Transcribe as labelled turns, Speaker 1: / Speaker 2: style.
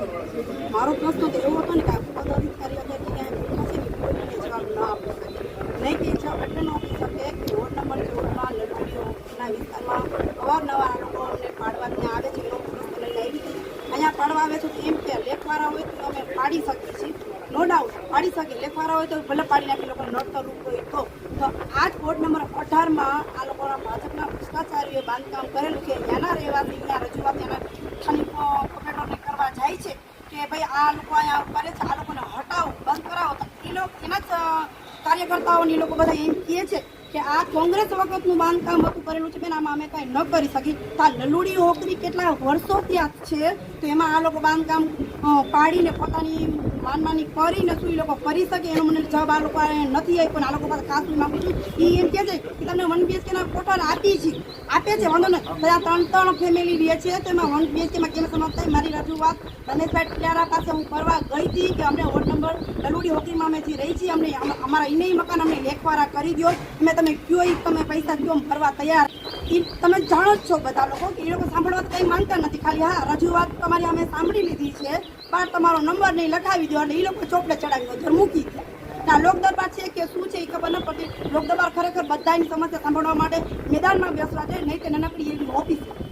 Speaker 1: મારો પ્રશ્ન તો એવો હતો ને કે આ પદાધિકારીઓ જે ત્યાં બેઠા છે કોઈને જવાબ ન આપી શકે નહીં કે જો એટલે ન આપી શકે કે રોડ નંબર ચૌદમાં લડકીઓના વિસ્તારમાં અવારનવાર લોકો અમને પાડવા ત્યાં આવે છે પ્રશ્ન લઈને આવી હતી અહીંયા પાડવા આવે છે. તો એમ કે લેખવાળા હોય તો અમે પાડી શકીએ છીએ. નો ડાઉટ પાડી શકીએ લેખવાળા હોય તો ભલે પાડી નાખી લોકો નડતર હોય તો. તો આ જ વોર્ડ નંબર અઢારમાં આ લોકોના ભાજપના ભ્રષ્ટાચારીઓએ બાંધકામ કરેલું છે. ત્યાંના રહેવાસી અહીંયા રજૂઆત ત્યાંના ખાલી પકડોને કરવા જાય છે કે ભાઈ આ લોકો અહીંયા કરે છે, આ લોકોને હટાવો, બંધ કરાવો. તો એ લોકો એના જ કાર્યકર્તાઓને એ લોકો બધા એમ કહે છે કે આ કોંગ્રેસ વખતનું બાંધકામ હતું, કરેલું છે બેન, આમાં અમે કાંઈ ન કરી શકી તો આ લલુડી હોકરી કેટલા વર્ષો ત્યાં છે, તો એમાં આ લોકો બાંધકામ પાડીને પોતાની માનમાની કરીને શું એ લોકો કરી શકે, એનો મને જવાબ આ લોકો નથી, આપ્યો. પણ આ લોકો પાસે ખાસ માગું છું એ એમ કહે છે કે તમને વન બીએચકેના કોઠાર આપી છે. આપે છે વાંધો નહીં. તો આ ત્રણ ત્રણ ફેમિલી રહે છે, તો એમાં વન બીએચકેમાં કેમ સમાપ્ત થઈ મારી રજૂઆત. રમેશભાઈ ટિયારા પાસે હું કરવા ગઈ હતી કે અમને વોર્ડ નંબર ડલુડી હોકીમાં અમે જે રહી છીએ અમને અમારા ઇનેય મકાન અમને લેખવારા કરી દો અમે તમે કયો તમે પૈસા કયો ફરવા તૈયાર. તમે જાણો જ છો બધા લોકો કે એ લોકો સાંભળવા તો કંઈ માંગતા નથી. ખાલી હા, રજૂઆત તમારી અમે સાંભળી લીધી છે. પણ તમારો નંબર નહીં લખાવી દો અને એ લોકો ચોપડે ચડાવી દો મૂકી દે ના લોક છે કે શું છે એ ખબર ન પડતી. લોક દરબાર ખરેખર બધાની સમસ્યા સાંભળવા માટે મેદાનમાં બેસવા જોઈએ, નહીં કે નાનકડી એવી ઓફિસ છે.